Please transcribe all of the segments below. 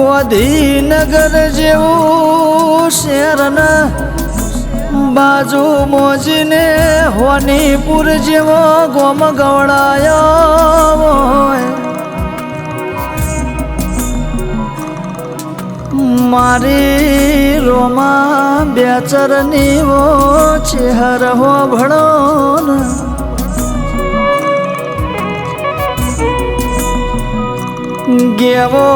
ગોધીનગર જેવું શહેરના બાજુ મોજીને હોનીપુર જેવો ગોમ ગવડાયો હોય. મારી રોમા બેચરની વો ચેહર હો ભણો ગેવો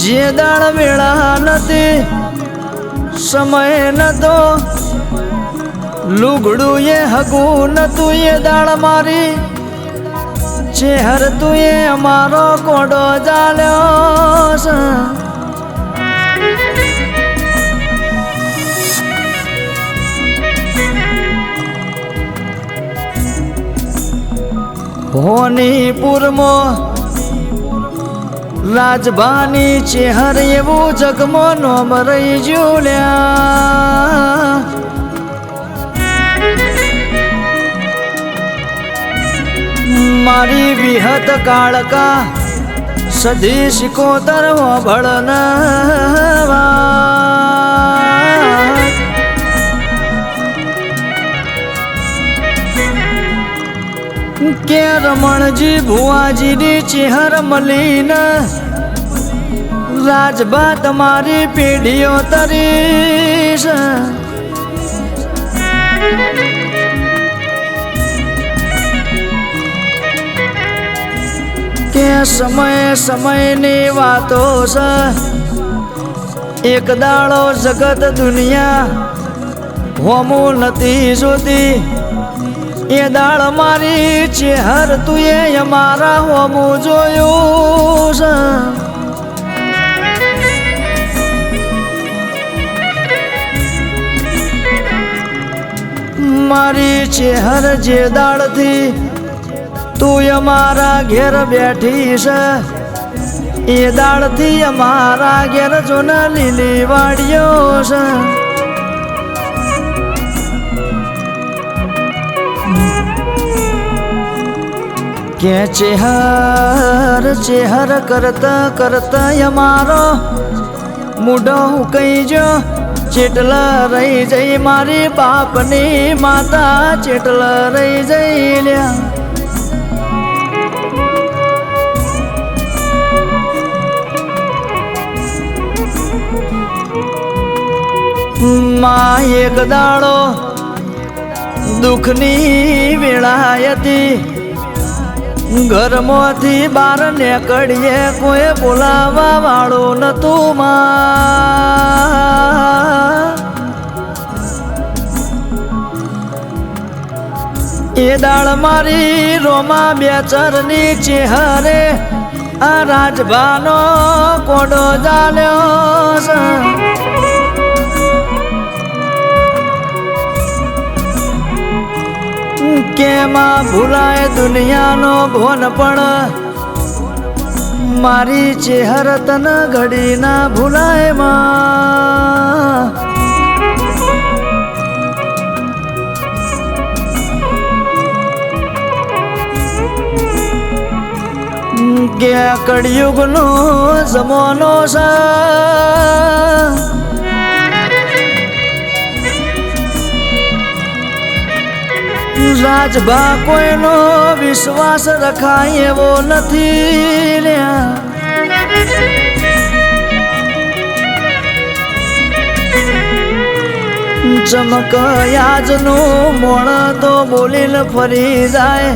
જે દાળ વેળા નથી, સમય નતો. લુગડું એ હગું નતું એ દાળ મારી. ચેહર તું એ અમારો કોડો ચાલ્યો છે રાજબાની ચેહર એવું જગમો નોમ રહી જ્યુલ્યા. મારી વિહત કાળકા સદી શિકોતર ભળનવા. રમણજી ભુવાજીની ચેહર મલીન. રાજબા તમારી પેઢીઓ તરીશ. કે સમય સમયની વાતો છે એક દાડો જગત દુનિયા હોમું નથી જોતી. એ દાળ મારી ચેહર તું એ મારા હોમું જોયું છે. મારી ચેહર જે દાળથી તું અમારા ઘેર બેઠી છે. એ દાળથી અમારા ઘેર જોના લીલી વાડીઓ છે. કે ચેહર ચેહર કરતા કરતા અમારો મૂઢો કઈ જો ચેટલા રહી જઈ મારી બાપની માતા ચેટલા રહી જઈ લ્યા. માં એક દાડો દુઃખની વેળા ઘરમાંથી બાર નીકળીએ, કોઈ બોલાવા વાળો નતું માં. એ દાળ મારી રોમા બેચરની ચેહરે, આ રાજભાનો કોડો ચાલ્યો કેમાં ભૂલાય દુનિયાનો ભોન પણ? મારી ચેહર તન ઘડી ના ભૂલાયમાં. કે કળિયુગનો જમાનો છે. રાજભા કોઈનો વિશ્વાસ રખાય એવો નથી લ્યા. ચમક યાજનું મોણ તો બોલીને ફરી જાય.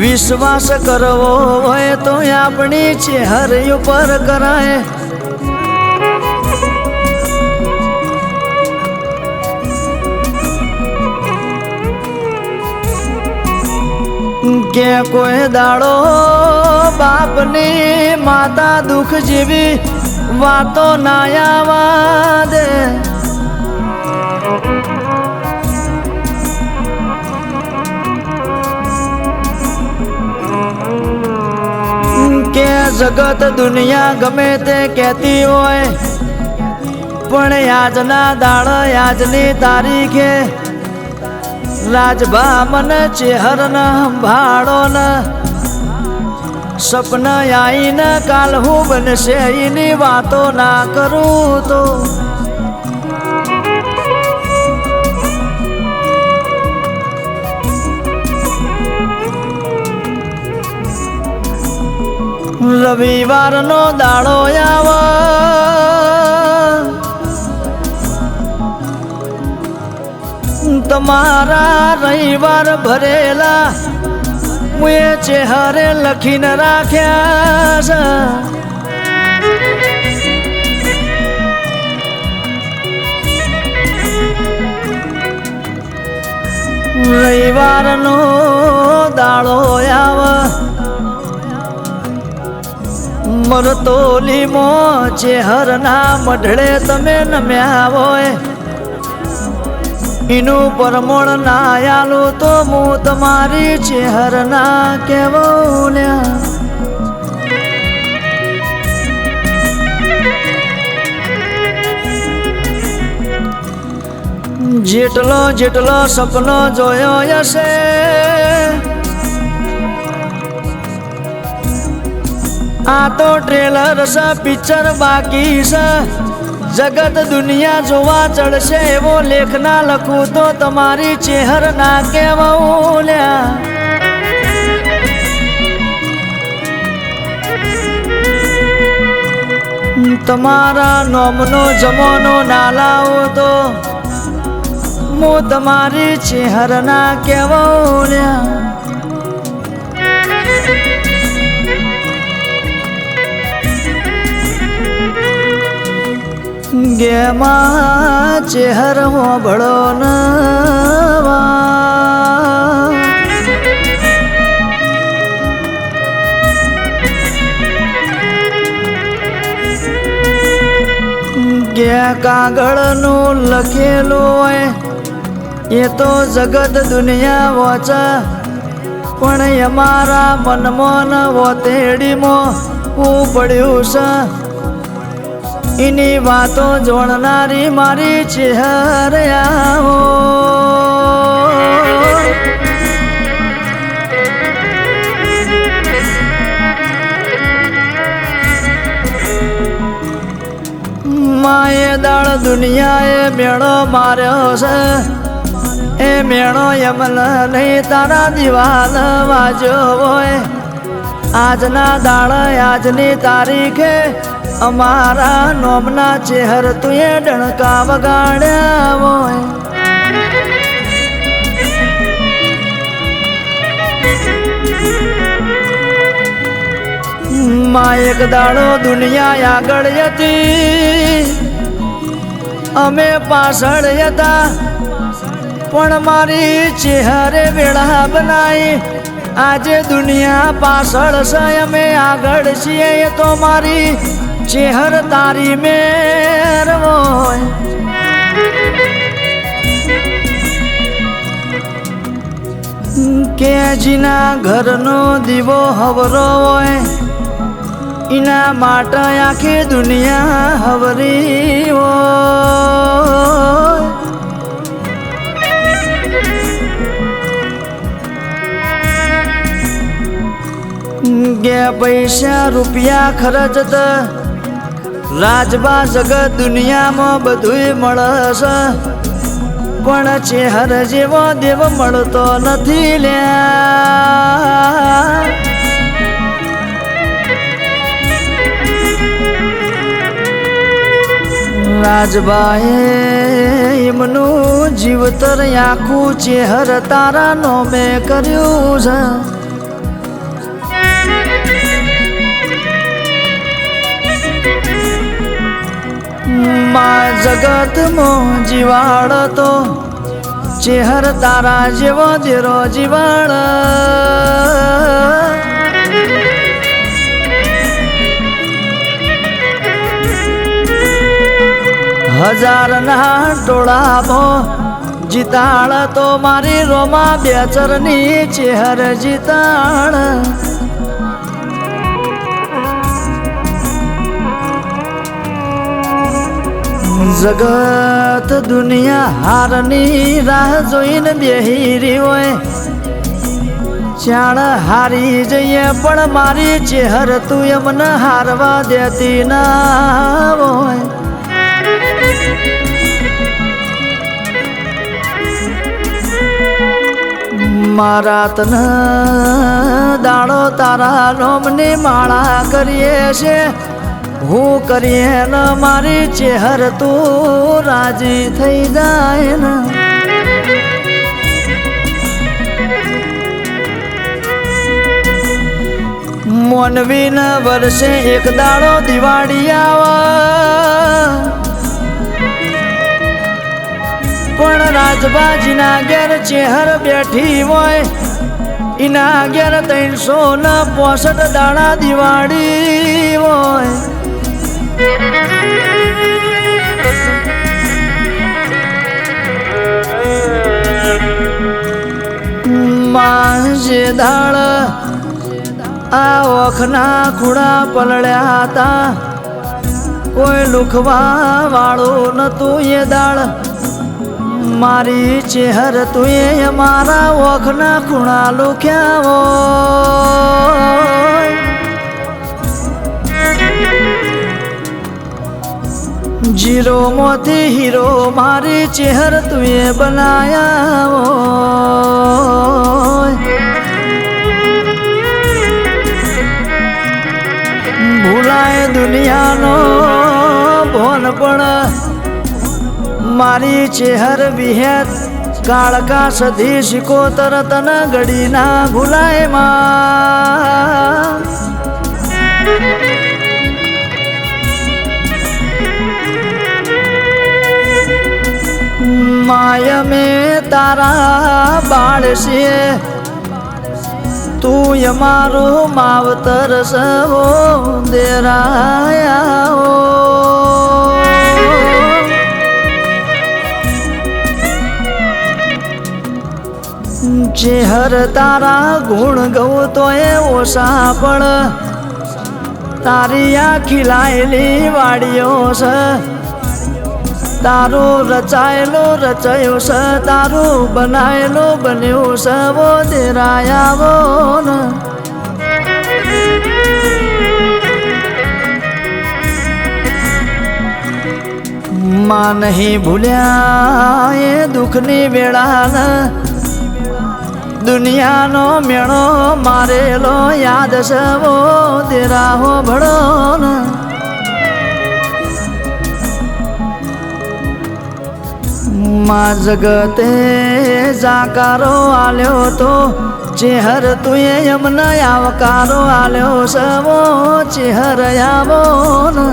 વિશ્વાસ કરવો હોય તો આપણી ચેહરી ઉપર કરાય. કે કોઈ દાડો બાપની માતા દુઃખ જેવી વાતો ના આવવા દે કે જગત દુનિયા ગમે તે કહેતી હોય, પણ આજના દાડ આજની તારીખે રાજભા મને ચેહર ન સંભાળો ન. સપન આઈને કાલ હું બનશે, એની વાતો ના કરું તો. રવિવારનો દાડો આવ. તમારા રવિવાર ભરેલા, મુએ ચહેરે લખીને રાખ્યા છે. રવિવારનો દાળો આવ, મરતોલીમો ચેહરના મઢળે તમે નમ્યા હોય. એનું પરમોણ ના આલું તો હું તમારી ચેહર ના કેવો જેટલો જેટલો સપનો જોયો હશે, આ તો ટ્રેલર છે પિક્ચર બાકી છે. જગત દુનિયા જોવા ચડશે એવો લેખ ના લખું તો તમારી ચેહર ના કેવું તમારા નોમનો જમોનો ના લાવો તો હું તમારી ચેહર ના કેવું ગેમાં ચેહર ભળો નવા. ગે કાગળનું લખેલું હોય, એ તો જગત દુનિયા વોચા. પણ અમારા મનમાં વોતેડીમાં હું પડ્યું છે. એની વાતો જોડનારી મારી ચેહર માએ દાળ દુનિયાએ મેળો માર્યો છે. એ મેળો યમલ નહીં, તારા દિવાલ વાજ્યો હોય. આજના દાળ આજની તારીખે અમારા નોમના ચેહર તુએ ડણકા વગાડ્યા હોય. માં એક દાડો દુનિયા આગળ હતી. અમે પાછળ હતા, પણ મારી ચેહરે વેળા બનાવી આજે દુનિયા પાછળ છે, અમે આગળ છીએ તો મારી ચેહર તારી મેરવો કેજીના ઘરનો દીવો હવરો હોય. એના માટે આખી દુનિયા હવરી હોય. ગે પૈસા રૂપિયા ખર્ચ રાજબા જગત દુનિયામાં બધુંય મળશે પણ ચેહર જેવો દેવ મળતો નથી લ્યા રાજબાએ એમનું જીવતર આખું ચેહર તારા નોમે કર્યું છે. માં જગતમાં જીવાડ તો ચેહર તારા જેવો દેરો જીવાડ. હજારના ટોળામાં જીતાળ તો મારી રોમા બેચરની ચેહર જીતાળ જગત દુનિયા હારની રાહ જોઈને બેહીરી હોય. ચાણ હારી જઈએ પણ મારી ચેહર તું એમને હારવા દેતી ના હોય. મારા તને દાડો તારા રોમની માળા કરીએ છે. હું કરીએ ને મારી ચેહર તું રાજી થઈ જાય ને. મોનવી ના વર્ષે એક દાડો દિવાળી આવા. પણ રાજબાજીના ઘેર ચેહર બેઠી હોય. એના ઘેર ત્રણસો ને પોસઠ દાડા દિવાળી હોય. માજે દાળ આ ઓખના ખૂણા પલળ્યા હતા. કોઈ લુખવા વાળું નતું એ દાળ. મારી ચેહર તું એ મારા ઓખના ખૂણા લુખ્યા હોય. જીરો મોથી હીરો મારી ચહેર તુએ બનાયા ભૂલાય દુનિયાનો ભોન પણ મારી ચેહર વિહેત. કાળકા સધી શીખો તરત ગડીના ભૂલાયમાં તારા બાળ છે. તું અમારું માવતર સવો દેરાયા હો. ચેહર તારા ગુણ ગઉ તો એ ઓછા પણ તારી આ ખીલાયેલી વાડીઓ છે. તારું રચાયેલો રચયો સ, તારું બનાયેલો બન્યો સવો દેરાયાવો દેરાયા ને. માં નહીં ભૂલ્યા એ દુઃખની વેળા દુનિયાનો મેળો મારેલો યાદ સવો વો દેરાહો ભળો ને માં જગતે જાકારો આલ્યો તો ચેહર તુએ એમને આવકારો આલ્યો સવો ચેહર આવો ને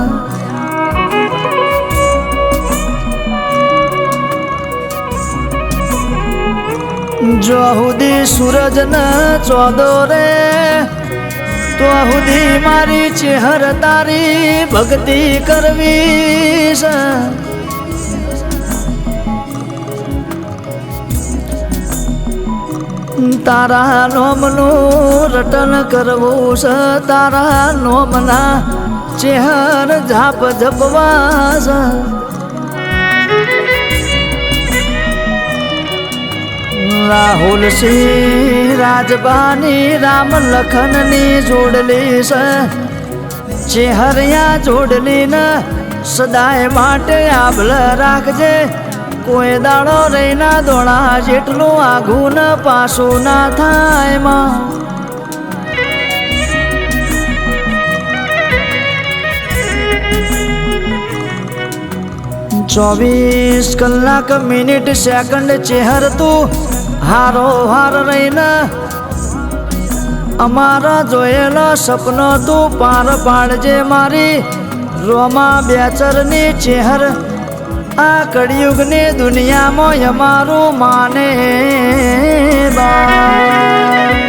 જો સુધી સૂરજ ન ચોદો રે તો સુધી મારી ચેહર તારી નોમનું રટન કરવું સ, તારા નોમના ચેહર ઝાપ ઝપવા સ રાહુલ સિંહ રાજબાની રામ લખનની જોડલી સ, ચેહરિયા જોડલી ન સદાય માટે આભલ રાખજે. કોઈ દાડો રહીના દોણા જેટલું આઘું ન પાછું ના થાયમાં. ચોવીસ કલાક મિનિટ સેકન્ડ ચેહર તું હારો હાર રહીને અમારા જોયેલા સપનો તું પાર પાડજે મારી રોમા બેચરની ચેહર. આ કળિયુગને દુનિયામાં અમારું માને બા